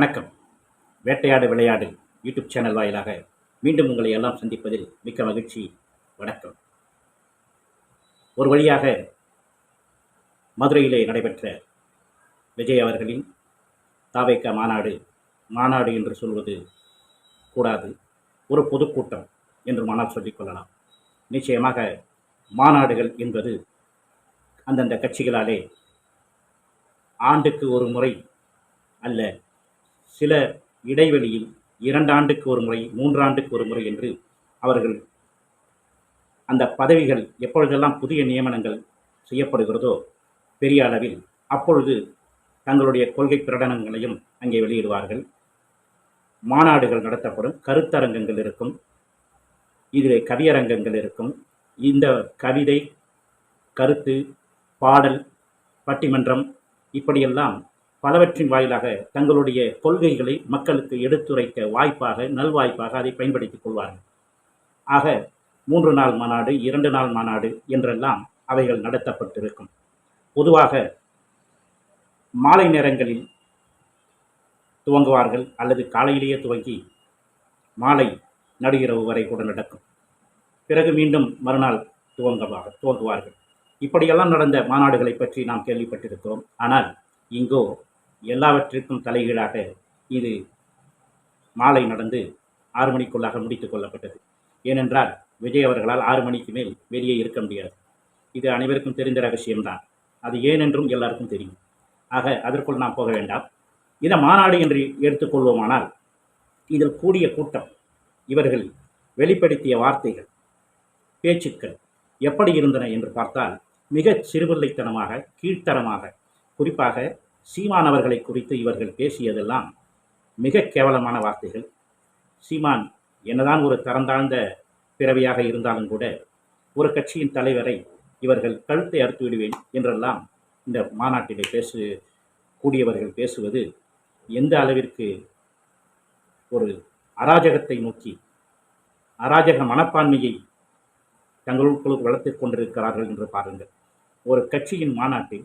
வணக்கம். வேட்டையாடு விளையாடு YouTube channel வாயிலாக மீண்டும் உங்களை எல்லாம் சந்திப்பதில் மிக்க மகிழ்ச்சி. வணக்கம். ஒரு வழியாக மதுரையிலே நடைபெற்ற விஜய் அவர்களின் தாவைக்க மாநாடு மாநாடு என்று சொல்வது கூடாது. ஒரு பொதுக்கூட்டம் என்று மனால் சொல்லிக்கொள்ளலாம் நிச்சயமாக மாநாடுகள் என்பது அந்தந்த கட்சிகளாலே ஆண்டுக்கு ஒரு முறை அல்ல சில இடைவெளியில் இரண்டு ஆண்டுக்கு ஒரு முறை மூன்றாண்டுக்கு ஒரு முறை என்று அவர்கள் அந்த பதவிகள் எப்பொழுதெல்லாம் புதிய நியமனங்கள் செய்யப்படுகிறதோ பெரிய அளவில் அப்பொழுது தங்களுடைய கொள்கை பிரகடனங்களையும் அங்கே வெளியிடுவார்கள். மாநாடுகள் நடத்தப்படும் கருத்தரங்கங்கள் இருக்கும் இதிலே கவியரங்கங்கள் இருக்கும். இந்த கவிதை கருத்து பாடல் பட்டிமன்றம் இப்படியெல்லாம் பலவற்றின் வாயிலாக தங்களுடைய கொள்கைகளை மக்களுக்கு எடுத்துரைக்க வாய்ப்பாக நல்வாய்ப்பாக அதை பயன்படுத்திக் கொள்வார்கள். ஆக மூன்று நாள் மாநாடு இரண்டு நாள் மாநாடு என்றெல்லாம் அவைகள் நடத்தப்பட்டிருக்கும். பொதுவாக மாலை நேரங்களில் துவங்குவார்கள் அல்லது காலையிலேயே துவங்கி மாலை நடுகிறவு வரை கூட நடக்கும். பிறகு மீண்டும் மறுநாள் துவங்குவாக துவங்குவார்கள். இப்படியெல்லாம் நடந்த மாநாடுகளை பற்றி நாம் கேள்விப்பட்டிருக்கிறோம். ஆனால் இங்கோ எல்லாவற்றிற்கும் தலைகீழாக இது மாலை நடந்து ஆறு மணிக்குள்ளாக முடித்துக் கொள்ளப்பட்டது. ஏனென்றால் விஜய் அவர்களால் ஆறு மணிக்கு மேல் வெளியே இருக்க முடியாது. இது அனைவருக்கும் தெரிந்த ரகசியம்தான். அது ஏனென்றும் எல்லாருக்கும் தெரியும். ஆக அதற்குள் நாம் போக வேண்டாம். இதை மாநாடு என்று எடுத்துக்கொள்வோமானால் இதில் கூடிய கூட்டம் இவர்கள் வெளிப்படுத்திய வார்த்தைகள் பேச்சுக்கள் எப்படி இருந்தன என்று பார்த்தால் மிகச் சிறுபிள்ளைத்தனமாக கீழ்த்தரமாக குறிப்பாக சீமானவர்களை குறித்து இவர்கள் பேசியதெல்லாம் மிக கேவலமான வார்த்தைகள். சீமான் என்னதான் ஒரு தரந்தாழ்ந்த பிறவியாக இருந்தாலும் கூட ஒரு கட்சியின் தலைவரை இவர்கள் கழுத்தை அறுத்து விடுவேன் என்றெல்லாம் இந்த மாநாட்டிலே பேசு கூடியவர்கள் பேசுவது எந்த அளவிற்கு ஒரு அராஜகத்தை நோக்கி அராஜக மனப்பான்மையை தங்களுக்குள் வளர்த்து கொண்டிருக்கிறார்கள் என்று பாருங்கள். ஒரு கட்சியின் மாநாட்டில்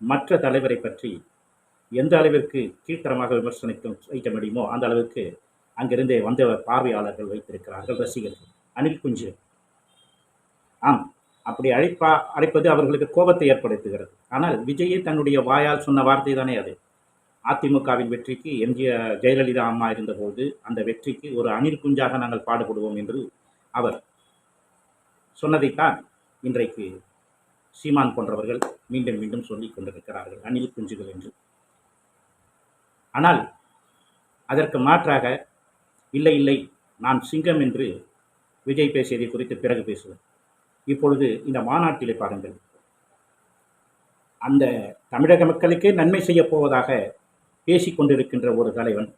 மற்ற தலைவரை பற்றி எந்த அளவிற்கு கீழ்த்தரமாக விமர்சனிக்க வைக்க முடியுமோ அந்த அளவிற்கு அங்கிருந்தே வந்த பார்வையாளர்கள் வைத்திருக்கிறார்கள் ரசிகர்கள். அனில் குஞ்சு. ஆம் அப்படி அழைப்பா அழைப்பது அவர்களுக்கு கோபத்தை ஏற்படுத்துகிறது. ஆனால் விஜயே தன்னுடைய வாயால் சொன்ன வார்த்தை தானே அது. அதிமுகவின் வெற்றிக்கு எம்ஜிஆர் ஜெயலலிதா அம்மா இருந்தபோது அந்த வெற்றிக்கு ஒரு அணில் குஞ்சாக நாங்கள் பாடுபடுவோம் என்று அவர் சொன்னதைத்தான் இன்றைக்கு சீமான் போன்றவர்கள் மீண்டும் மீண்டும் சொல்லிக் கொண்டிருக்கிறார்கள் அணில் குஞ்சுகள் என்று. ஆனால் அதற்கு மாற்றாக இல்லை இல்லை நான் சிங்கம் என்று விஜய் பேசியதை குறித்து பிறகு பேசுவேன். இப்பொழுது இந்த மாநாட்டிலே பாருங்கள். அந்த தமிழக மக்களுக்கே நன்மை செய்யப் போவதாக பேசிக் கொண்டிருக்கின்ற ஒரு தலைவன்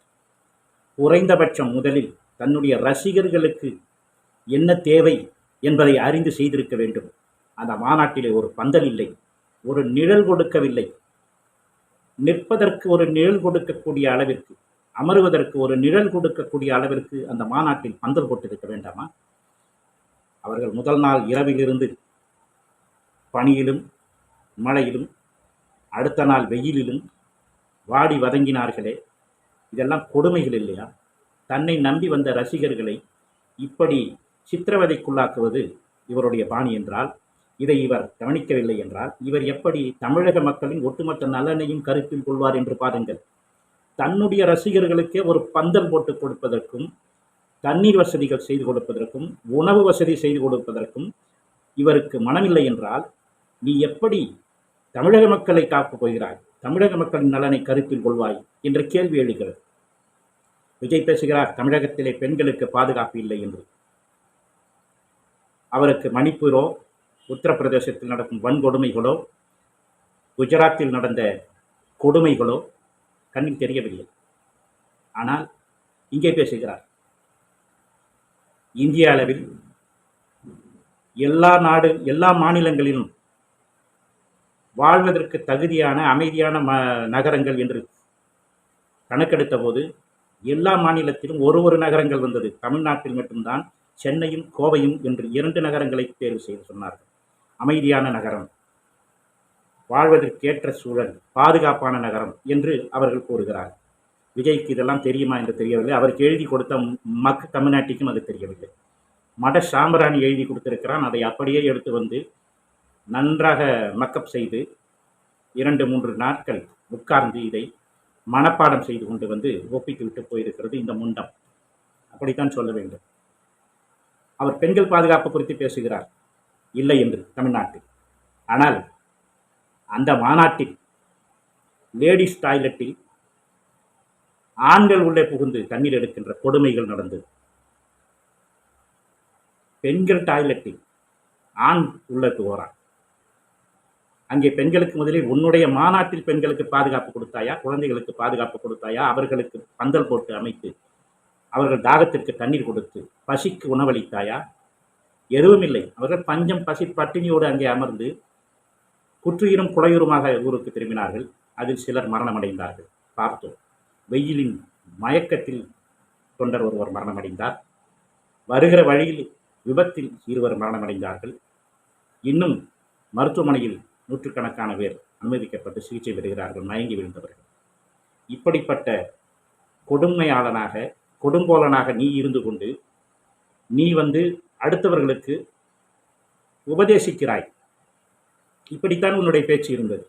குறைந்தபட்சம் முதலில் தன்னுடைய ரசிகர்களுக்கு என்ன தேவை என்பதை அறிந்து செய்திருக்க வேண்டும். அந்த மாநாட்டிலே ஒரு பந்தல் இல்லை ஒரு நிழல் கொடுக்கவில்லை. நிற்பதற்கு ஒரு நிழல் கொடுக்கக்கூடிய அளவிற்கு அமருவதற்கு ஒரு நிழல் கொடுக்கக்கூடிய அளவிற்கு அந்த மாநாட்டில் பந்தல் போட்டிருக்க வேண்டாமா? அவர்கள் முதல் நாள் இரவிலிருந்து பனியிலும் மழையிலும் அடுத்த நாள் வெயிலிலும் வாடி வதங்கினார்களே. இதெல்லாம் கொடுமைகள் இல்லையா? தன்னை நம்பி வந்த ரசிகர்களை இப்படி சித்திரவதைக்குள்ளாக்குவது இவருடைய பாணி என்றால் இதை இவர் கவனிக்கவில்லை என்றால் இவர் எப்படி தமிழக மக்களின் ஒட்டுமொத்த நலனையும் கருத்தில் கொள்வார் என்று பாருங்கள். தன்னுடைய ரசிகர்களுக்கே ஒரு பந்தல் போட்டு கொடுப்பதற்கும் தண்ணீர் வசதிகள் செய்து கொடுப்பதற்கும் உணவு வசதி செய்து கொடுப்பதற்கும் இவருக்கு மனமில்லை என்றால் நீ எப்படி தமிழக மக்களை காக்கப் போகிறாய்? தமிழக மக்களின் நலனை கருத்தில் கொள்வாய் என்ற கேள்வி எழுகிறது. விஜய் பேசுகிறார் தமிழகத்திலே பெண்களுக்கு பாதுகாப்பு இல்லை என்று. அவருக்கு மணிப்பூரோ உத்தரப்பிரதேசத்தில் நடக்கும் வன்கொடுமைகளோ குஜராத்தில் நடந்த கொடுமைகளோ கண்ணில் தெரியவில்லை. ஆனால் இங்கே பேசுகிறார். இந்திய அளவில் எல்லா நாடு எல்லா மாநிலங்களிலும் வாழ்வதற்கு தகுதியான அமைதியான ம நகரங்கள் என்று கணக்கெடுத்த போது எல்லா மாநிலத்திலும் ஒரு ஒரு நகரங்கள் வந்தது. தமிழ்நாட்டில் மட்டும்தான் சென்னையும் கோவையும் என்று இரண்டு நகரங்களை தேர்வு செய்து சொன்னார்கள். அமைதியான நகரம். வாழ்வதற்கேற்ற சூழல் பாதுகாப்பான நகரம் என்று அவர்கள் கூறுகிறார். விஜய்க்கு இதெல்லாம் தெரியுமா என்று தெரியவில்லை. அவருக்கு எழுதி கொடுத்த மக் தமிழ்நாட்டிற்கும் அது தெரியவில்லை. மட சாம்பராணி எழுதி கொடுத்திருக்கிறான். அதை அப்படியே எடுத்து வந்து நன்றாக மக்கப் செய்து இரண்டு மூன்று நாட்கள் உட்கார்ந்து இதை மனப்பாடம் செய்து கொண்டு வந்து ஒப்பித்து விட்டு போயிருக்கிறது இந்த முண்டம். அப்படித்தான் சொல்ல வேண்டும். அவர் பெண்கள் பாதுகாப்பு குறித்து பேசுகிறார். இல்லை என்று தமிழ்நாட்டில். ஆனால் அந்த மாநாட்டில் லேடிஸ் டாய்லெட்டில் ஆண்கள் உள்ளே புகுந்து தண்ணீர் எடுக்கின்ற கொடுமைகள் நடந்தது. பெண்கள் டாய்லெட்டில் ஆண் உள்ளே போகிறான் அங்கே பெண்களுக்கு முதலில் உன்னுடைய மாநாட்டில் பெண்களுக்கு பாதுகாப்பு கொடுத்தாயா? குழந்தைகளுக்கு பாதுகாப்பு கொடுத்தாயா? அவர்களுக்கு பந்தல் போட்டு அமைத்து அவர்கள் தாகத்திற்கு தண்ணீர் கொடுத்து பசிக்கு உணவளித்தாயா? எதுவும் இல்லை அவர்கள் பஞ்சம் பசி பட்டினியோடு அங்கே அமர்ந்து குற்றுயிரும் குலையுருமாக ஊருக்கு திரும்பினார்கள். அதில் சிலர் மரணமடைந்தார்கள். பார்த்தோம். வெயிலின் மயக்கத்தில் தொண்டர் ஒருவர் மரணமடைந்தார். வருகிற வழியில் விபத்தில் இருவர் மரணமடைந்தார்கள். இன்னும் மருத்துவமனையில் நூற்றுக்கணக்கான பேர் அனுமதிக்கப்பட்டு சிகிச்சை பெறுகிறார்கள். மயங்கி விழுந்தவர்கள். இப்படிப்பட்ட கொடுமையாளனாக கொடுங்கோலனாக நீ இருந்து கொண்டு நீ வந்து அடுத்தவர்களுக்கு உபதேசிக்கிறாய். இப்படித்தான் உன்னுடைய பேச்சு இருந்தது.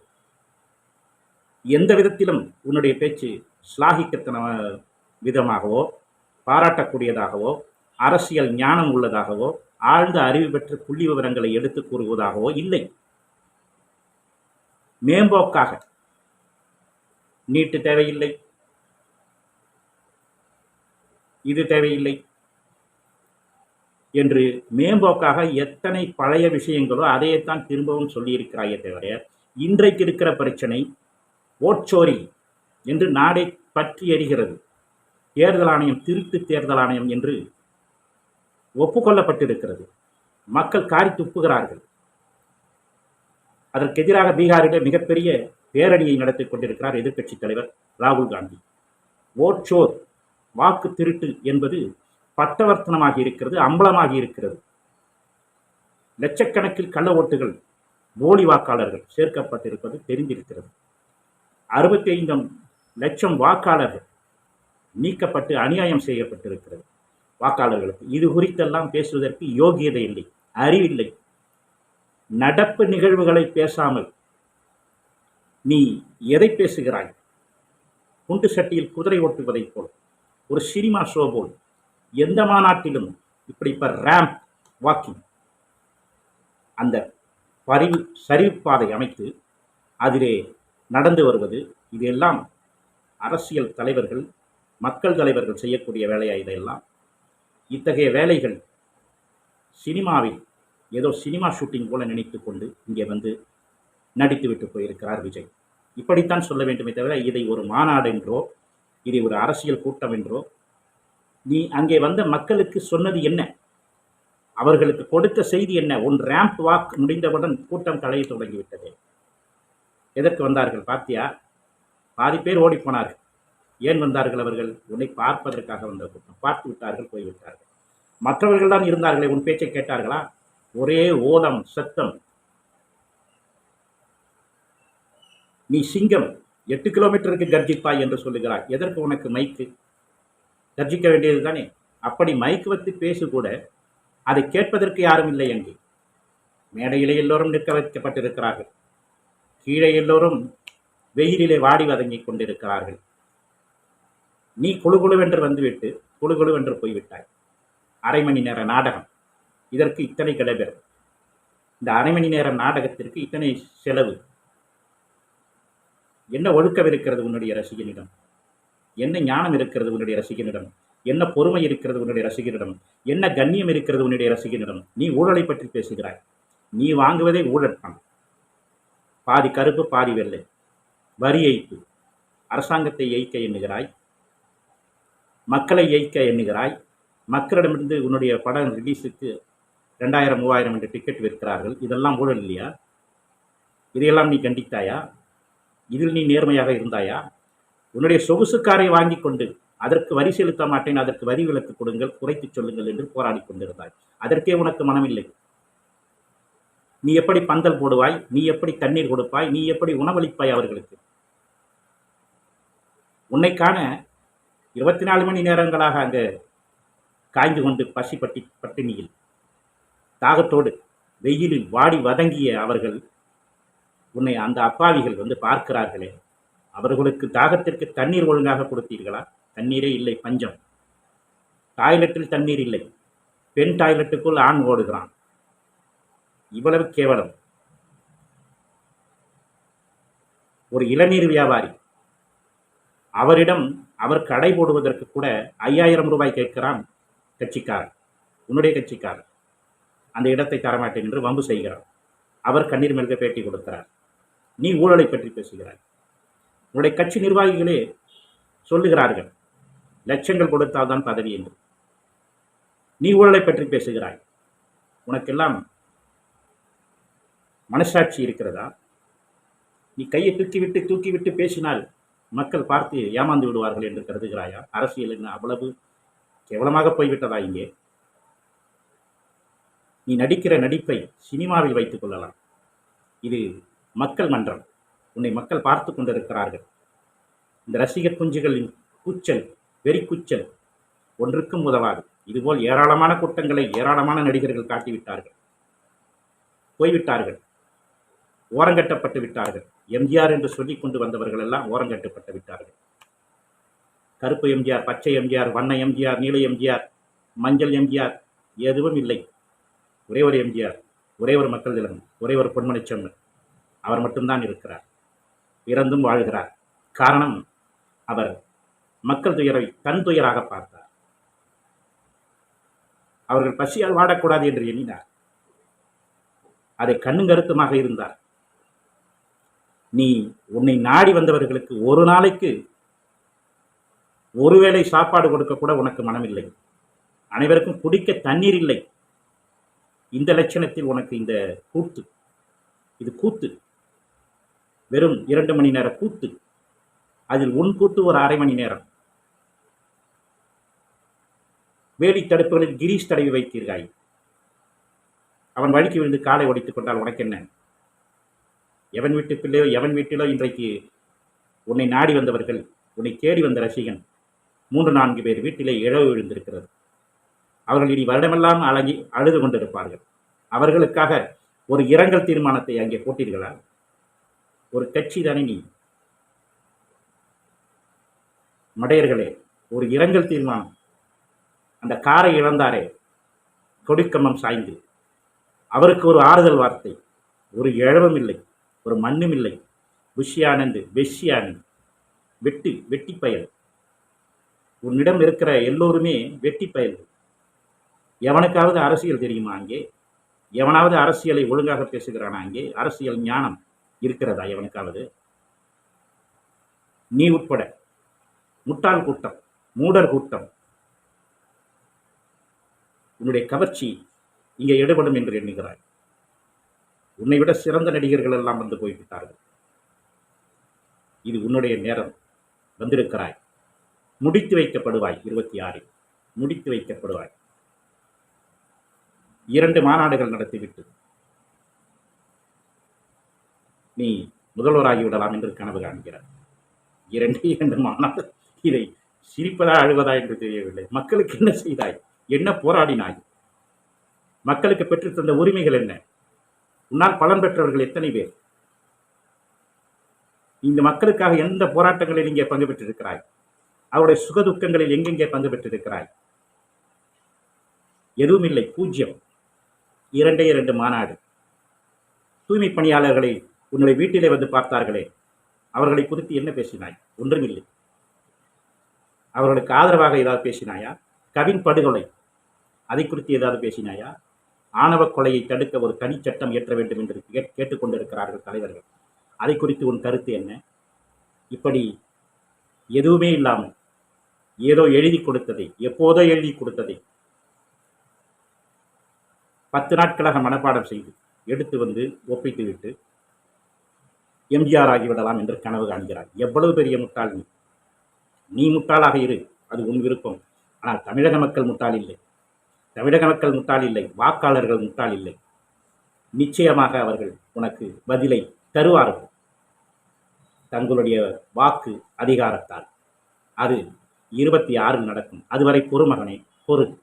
எந்த விதத்திலும் உன்னுடைய பேச்சு ஸ்லாகிக்கத்தன விதமாகவோ பாராட்டக்கூடியதாகவோ அரசியல் ஞானம் உள்ளதாகவோ ஆழ்ந்த அறிவு பெற்ற புள்ளி விவரங்களை எடுத்து கூறுவதாகவோ இல்லை. மேம்போக்காக நீட்டு தேவையில்லை. இது தேவையில்லை. என்று மேம்போக்காக எத்தனை பழைய விஷயங்களோ அதையேத்தான் திரும்பவும் சொல்லியிருக்கிறாயே தவிர இன்றைக்கு இருக்கிற பிரச்சனை ஓட்சோரி என்று நாடை பற்றி எறிகிறது தேர்தல் ஆணையம் திருட்டு தேர்தல் ஆணையம் என்று ஒப்புக்கொள்ளப்பட்டிருக்கிறது. மக்கள் காரி துப்புகிறார்கள். அதற்கு எதிராக பீகாரிலே மிகப்பெரிய பேரணியை நடத்தி கொண்டிருக்கிறார் எதிர்க்கட்சித் தலைவர் ராகுல் காந்தி. ஓட்சோர் வாக்கு திருட்டு என்பது பட்டவர்த்தனமாகி இருக்கிறது அம்பலமாகி இருக்கிறது. லட்சக்கணக்கில் கள்ள ஓட்டுகள் போலி வாக்காளர்கள் சேர்க்கப்பட்டிருப்பது தெரிந்திருக்கிறது. அறுபத்தி ஐந்து லட்சம் வாக்காளர்கள் நீக்கப்பட்டு அநியாயம் செய்யப்பட்டிருக்கிறது. வாக்காளர்களுக்கு இது குறித்தெல்லாம் பேசுவதற்கு யோகியதை இல்லை அறிவில்லை. நடப்பு நிகழ்வுகளை பேசாமல் நீ எதை பேசுகிறாய்? குண்டு சட்டியில் குதிரை ஓட்டுவதைப் போல் ஒரு சினிமா ஷோ போல் எந்த மாநாட்டிலும் இப்படி இப்போ ரேம்ப் வாக்கிங் அந்த பரிவு சரிவுப்பாதை அமைத்து அதிலே நடந்து வருவது இதெல்லாம் அரசியல் தலைவர்கள் மக்கள் தலைவர்கள் செய்யக்கூடிய வேலையா இதையெல்லாம்? இத்தகைய வேலைகள் சினிமாவில் ஏதோ சினிமா ஷூட்டிங் போல நினைத்து கொண்டு இங்கே வந்து நடித்து விட்டு போயிருக்கிறார் விஜய். இப்படித்தான் சொல்ல வேண்டுமே தவிர இதை ஒரு மாநாடு என்றோ இதை ஒரு அரசியல் கூட்டம் என்றோ நீ அங்கே வந்த மக்களுக்கு சொன்னது என்ன? அவர்களுக்கு கொடுத்த செய்தி என்ன? உன் ரேம்ப் வாக் முடிந்தவுடன் கூட்டம் களைய தொடங்கிவிட்டது. எதற்கு வந்தார்கள் பார்த்தியா பாதி பேர் ஓடிப்போனார்கள் ஏன் வந்தார்கள் அவர்கள்? உன்னை பார்ப்பதற்காக வந்த கூட்டம். பார்த்து விட்டார்கள் போய்விட்டார்கள் மற்றவர்கள் தான் இருந்தார்களே உன் பேச்சை கேட்டார்களா? ஒரே ஓலம் சத்தம். நீ சிங்கம் எட்டு கிலோமீட்டருக்கு கர்ஜிப்பாய் என்று சொல்லுகிறாய். எதற்கு உனக்கு மைக்கு கர்ஜிக்க வேண்டியது தானே? அப்படி மைக் வைத்து பேசு கூட அதை கேட்பதற்கு யாரும் இல்லை அங்கே. மேடையிலே எல்லோரும் நிற்க வைக்கப்பட்டிருக்கிறார்கள். கீழே எல்லோரும் வெயிலிலே வாடி வதங்கிக் கொண்டிருக்கிறார்கள். நீ குழு குழுவென்று வந்துவிட்டு குழு குழுவென்று போய்விட்டாய். அரை மணி நேர நாடகம். இதற்கு இத்தனை கிடைபெறும் இந்த அரை மணி நேர நாடகத்திற்கு இத்தனை செலவு. என்ன ஒழுக்கம் இருக்கிறது உன்னுடைய ரசிகனிடம்? என்ன ஞானம் இருக்கிறது உன்னுடைய ரசிகனிடம்? என்ன பொறுமை இருக்கிறது உன்னுடைய ரசிகனிடம்? என்ன கண்ணியம் இருக்கிறது உன்னுடைய ரசிகனிடம்? நீ ஊழலை பற்றி பேசுகிறாய். நீ வாங்குவதே ஊழல். பணம் பாதி கருப்பு பாதி வெள்ளை. வரி ஏய்ப்பு. அரசாங்கத்தை ஏய்க்க எண்ணுகிறாய். மக்களை ஏய்க்க எண்ணுகிறாய். மக்களிடமிருந்து உன்னுடைய படம் ரிலீஸுக்கு ரெண்டாயிரம் மூவாயிரம் என்று டிக்கெட் விற்கிறார்கள். இதெல்லாம் ஊழல் இல்லையா? இதையெல்லாம் நீ கண்டித்தாயா? இதில் நீ நேர்மையாக இருந்தாயா? உன்னுடைய சொகுசு காரை வாங்கி கொண்டு அதற்கு வரி செலுத்த மாட்டேன் அதற்கு வரி விலக்கு கொடுங்கள் குறைத்து சொல்லுங்கள் என்று போராடி கொண்டிருந்தாய். அதற்கே உனக்கு மனமில்லை. நீ எப்படி பந்தல் போடுவாய்? நீ எப்படி தண்ணீர் கொடுப்பாய்? நீ எப்படி உணவளிப்பாய் அவர்களுக்கு? உன்னை காண இருபத்தி நாலு மணி நேரங்களாக அங்கே காய்ந்து கொண்டு பசி பட்டி பட்டினியில். தாகத்தோடு வெயிலில் வாடி வதங்கிய அவர்கள் உன்னை அந்த அப்பாவிகள் வந்து பார்க்கிறார்களே. அவர்களுக்கு தாகத்திற்கு தண்ணீர் ஒழுங்காக கொடுத்தீர்களா? தண்ணீரே இல்லை பஞ்சம். டாய்லெட்டில் தண்ணீர் இல்லை. பெண் டாய்லெட்டுக்குள் ஆண் ஓடுகிறான். இவ்வளவு கேவலம். ஒரு இளநீர் வியாபாரி. அவரிடம் அவர் கடை போடுவதற்கு கூட ஐயாயிரம் ரூபாய் கேட்கிறான் கட்சிக்கார் உன்னுடைய கட்சிக்காரர் அந்த இடத்தை தரமாட்டேன் என்று வம்பு செய்கிறார் அவர் கண்ணீர் மெழுக பேட்டி கொடுக்கிறார். நீ ஊழலை பற்றி பேசுகிறாய். உன்னுடைய கட்சி நிர்வாகிகளே சொல்லுகிறார்கள் லட்சங்கள் கொடுத்தால்தான் பதவி என்று. நீ ஊழலை பற்றி பேசுகிறாய். உனக்கெல்லாம் மனசாட்சி இருக்கிறதா? நீ கையை தூக்கிவிட்டு தூக்கிவிட்டு பேசினால் மக்கள் பார்த்து ஏமாந்து விடுவார்கள் என்று கருதுகிறாயா? அரசியல் என்ன அவ்வளவு கேவலமாக போய்விட்டதா இங்கே? நீ நடிக்கிற நடிப்பை சினிமாவில் வைத்துக் கொள்ளலாம். இது மக்கள் மன்றம். உன்னை மக்கள் பார்த்து கொண்டிருக்கிறார்கள். இந்த ரசிகர் குஞ்சுகளின் கூச்சல் வெறி கூச்சல் ஒன்றுக்கும் உதவாது. இதுபோல் ஏராளமான கூட்டங்களை ஏராளமான நடிகர்கள் காட்டிவிட்டார்கள். போய்விட்டார்கள். ஓரங்கட்டப்பட்டு விட்டார்கள். எம்ஜிஆர் என்று சொல்லி கொண்டு வந்தவர்கள் எல்லாம் ஓரங்கட்டப்பட்டு விட்டார்கள். கருப்பு எம்ஜிஆர் பச்சை எம்ஜிஆர் வண்ண எம்ஜிஆர் நீல எம்ஜிஆர் மஞ்சள் எம்ஜிஆர் எதுவும் இல்லை. ஒரே ஒரு எம்ஜிஆர் ஒரே ஒரு மக்கள் தினம் ஒரே ஒரு பொன்மனை அவர் மட்டும்தான் இருக்கிறார். இறந்தும் வாழ்கிறார். காரணம் அவர் மக்கள் துயரை தன் துயராக பார்த்தார். அவர்கள் பசியால் வாடக்கூடாது என்று எண்ணினார். அதை கண்ணும் கருத்துமாக இருந்தார். நீ உன்னை நாடி வந்தவர்களுக்கு ஒரு நாளைக்கு ஒருவேளை சாப்பாடு கொடுக்க கூட உனக்கு மனமில்லை. அனைவருக்கும் குடிக்க தண்ணீர் இல்லை. இந்த லட்சணத்தில் உனக்கு இந்த கூத்து இது கூத்து. வெறும் இரண்டு மணி நேர கூத்து. அதில் உன் கூத்து ஒரு அரை மணி நேரம். வேலி தடுப்புகளில் கிரீஷ் தடவி வைத்தீர்காய். அவன் வழிக்கு விழுந்து காலை ஒடித்துக் கொண்டால் உனக்கு என்ன எவன் வீட்டு பிள்ளையோ எவன் வீட்டிலோ இன்றைக்கு உன்னை நாடி வந்தவர்கள் உன்னை தேடி வந்த ரசிகன் மூன்று நான்கு பேர் வீட்டிலே இழவு விழுந்திருக்கிறது. அவர்கள் இனி வருடமெல்லாம் அழகி அழுது கொண்டிருப்பார்கள். அவர்களுக்காக ஒரு இரங்கல் தீர்மானத்தை அங்கே போட்டீர்களா ஒரு கட்சி தானே நீ? மடையர்களே ஒரு இரங்கல் தீர்மானம். அந்த காரை இழந்தாரே கொடிக்கம்பம் சாய்ந்து. அவருக்கு ஒரு ஆறுதல் வார்த்தை. ஒரு இழவும் இல்லை ஒரு மண்ணும் இல்லை புஷியானந்து ஆனந்த் வெட்டி வெட்டி பயல் உன்னிடம் இருக்கிற எல்லோருமே வெட்டி பயல்கள் எவனுக்காவது அரசியல் தெரியுமா அங்கே? எவனாவது அரசியலை ஒழுங்காக பேசுகிறானா அங்கே? அரசியல் ஞானம். இருக்கிறதா எவனுக்காவது நீ உட்பட. முட்டாள் கூட்டம் மூடர் கூட்டம். உன்னுடைய கவர்ச்சி இங்கே எடுபடும் என்று எண்ணுகிறாய். உன்னை விட சிறந்த நடிகர்கள் எல்லாம் வந்து போய்விட்டார்கள். இது உன்னுடைய நேரம். வந்திருக்கிறாய். முடித்து வைக்கப்படுவாய் இருபத்தி ஆறில். முடித்து வைக்கப்படுவாய். இரண்டு மாநாடுகள் நடத்திவிட்டு. நீ முதல்வராகி விடலாம் என்று கனவு காண்கிறார். இரண்டு இரண்டு மாநாடு இதை சிரிப்பதா அழுவதா என்று தெரியவில்லை. மக்களுக்கு என்ன செய்தாய்? என்ன போராடினாய்? மக்களுக்கு பெற்று தந்த உரிமைகள் என்ன? உன்னால் பலன் பெற்றவர்கள் எத்தனை பேர்? இந்த மக்களுக்காக எந்த போராட்டங்களில் இங்கே பங்கு பெற்றிருக்கிறாய்? அவருடைய சுகதுக்கங்களில் எங்கெங்கே பங்கு பெற்றிருக்கிறாய்? எதுவும் இல்லை பூஜ்ஜியம் இரண்டே இரண்டு மாநாடு. தூய்மை பணியாளர்களை உன்னுடைய வீட்டிலே வந்து பார்த்தார்களே. அவர்களை குறித்து என்ன பேசினாய்? ஒன்றுமில்லை. அவர்களுக்கு ஆதரவாக ஏதாவது பேசினாயா? கவின் படுகொலை. அதை குறித்து ஏதாவது பேசினாயா? ஆணவ கொலையை தடுக்க ஒரு தனிச்சட்டம் இயற்ற வேண்டும் என்று கேட் கேட்டுக்கொண்டிருக்கிறார்கள் தலைவர்கள். அதை குறித்து உன் கருத்து என்ன? இப்படி எதுவுமே இல்லாமல் ஏதோ எழுதி கொடுத்ததை எப்போதோ எழுதி கொடுத்ததை பத்து நாட்களாக மனப்பாடம் செய்து எடுத்து வந்து ஒப்பித்து விட்டு எம்ஜிஆர் ஆகிவிடலாம் என்று கனவு காண்கிறார். எவ்வளவு பெரிய முட்டாள் நீ? நீ முட்டாளாக இரு அது உன் விருப்பம். ஆனால் தமிழக மக்கள் முட்டாள் இல்லை. தமிழக மக்கள் முட்டாள் இல்லை வாக்காளர்கள் முட்டாள் இல்லை. நிச்சயமாக அவர்கள் உனக்கு பதிலை தருவார்கள். தங்களுடைய வாக்கு அதிகாரத்தால். அது இருபத்தி ஆறில் நடக்கும். அதுவரை பொறுமகனே பொறு.